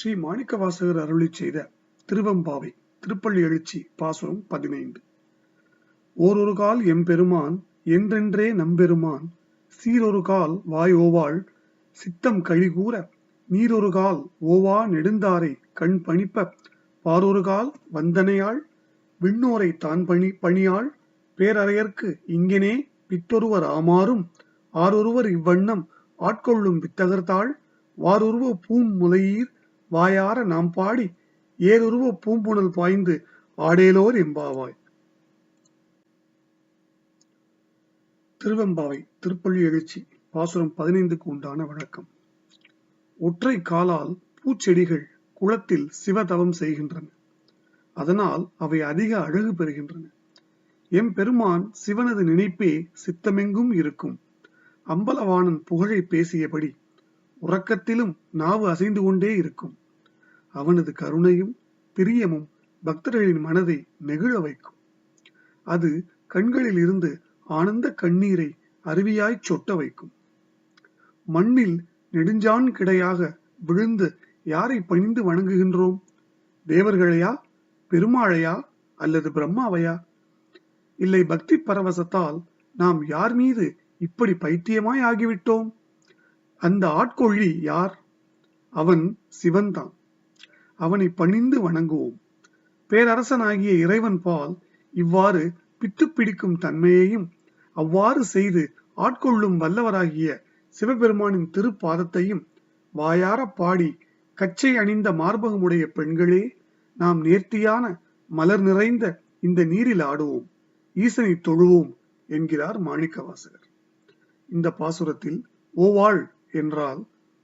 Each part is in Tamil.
ஸ்ரீ மாணிக்கவாசகர் அருளி செய்த திருவம்பாவை திருப்பள்ளி எழுச்சி பாசுரம் பதினைந்து. ஓரொரு கால் எம்பெருமான் என்றென்றே நம்பெருமான் சீரொரு கால் வாய் ஓவாள் சித்தம் கழிகூற நீரொரு கால் ஓவா நெடுந்தாரை கண் பணிப்ப பாரொரு கால் வந்தனையாள் விண்ணோரை தான் பணி பணியாள் பேரறையர்க்கு இங்கனே பித்தொருவர் ஆமாறும் ஆரொருவர் இவ்வண்ணம் ஆட்கொள்ளும் வித்தகர்த்தாள் வாரொருவ பூம் முலையீர் வாயார நாம் பாடி ஏதுருவ பூம்புணல் பாய்ந்து ஆடேலோர் எம்பாவாய் திருவெம்பாவை திருப்பள்ளி எழுச்சி பாசுரம் பதினைந்துக்கு உண்டான வழக்கம். ஒற்றை காலால் பூச்செடிகள் குளத்தில் சிவதவம் செய்கின்றன. அதனால் அவை அதிக அழகு பெறுகின்றன. எம் பெருமான் சிவனது நினைப்பே சித்தமெங்கும் இருக்கும். அம்பலவாணன் புகழை பேசியபடி உறக்கத்திலும் நாவு அசைந்து கொண்டே இருக்கும். அவனது கருணையும் பிரியமும் பக்தர்களின் மனதை நெகிழ வைக்கும். அது கண்களில் இருந்து ஆனந்த கண்ணீரை அருவியாய் சொட்ட வைக்கும். மண்ணில் நெடுஞ்சான் கிடையாக விழுந்து யாரை பணிந்து வணங்குகின்றோம்? தேவர்களையா? பெருமாளையா? அல்லது பிரம்மாவையா? இல்லை பக்தி பரவசத்தால் நாம் யார் மீது இப்படி பைத்தியமாய் ஆகிவிட்டோம்? அந்த ஆட்கொள்ளி யார்? அவன் சிவன்தான். அவனை பணிந்து வணங்குவோம். பேரரசனாகிய இறைவன் பால் இவ்வாறு பித்து பிடிக்கும் தன்மையையும் அவ்வாறு செய்து ஆட்கொள்ளும் வல்லவராகிய சிவபெருமானின் திருப்பாதத்தையும் வாயார பாடி கச்சை அணிந்த மார்பகமுடைய பெண்களே நாம் நேர்த்தியான மலர் நிறைந்த இந்த நீரில் ஆடுவோம். ஈசனை தொழுவோம் என்கிறார் மாணிக்கவாசகர். இந்த பாசுரத்தில் ஓவாள் என்றால்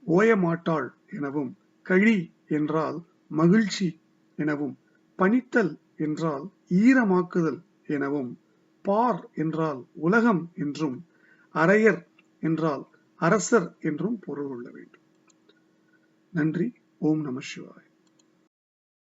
ஓயமாட்டாள் எனவும் கழி என்றால் மகிழ்ச்சி எனவும் பணித்தல் என்றால் ஈரமாக்குதல் எனவும் பார் என்றால் உலகம் என்றும் அரையர் என்றால் அரசர் என்றும் பொருள் கொள்ள வேண்டும். நன்றி. ஓம் நம சிவாய்.